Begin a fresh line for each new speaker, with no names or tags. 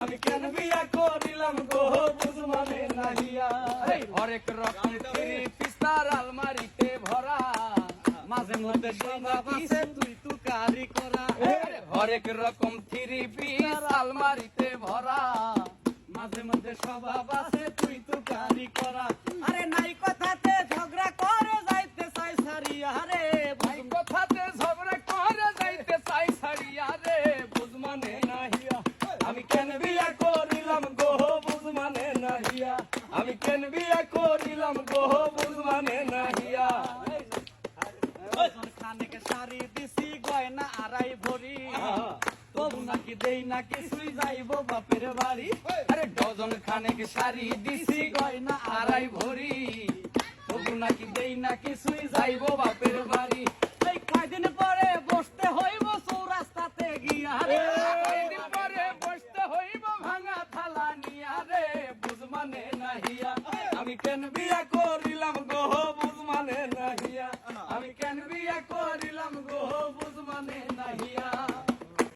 আমি কেন বিয়া করিলাম গো বুঝ মানে নাহিয়া
হরেক রকম থ্রি পিস্তার আলমারিতে ভরা।
মাঝে মধ্যে তুই তু কারি। করা
হরেক রকম থ্রি পিস আলমারিতে ভরা।
মাঝে মধ্যে স্বভাব আছে কেন বিয়া করিলাম গো, বুঝ মানে নাহিয়া আমি কেন বিয়া করিলাম গো, বুঝ মানে নাহিয়া
খানেকে শাড়ি দিছি, গয়না আড়াই ভরি।
তবু নাকি দেই না কিছুই যাইব বাপের বাড়ি।
ডজন খানেক শাড়ি দিছি, গয়না আড়াই ভরি।
তবু নাকি দেই না কিছুই যাইব বাপের বাড়ি। আমি কেন বিয়া করিলাম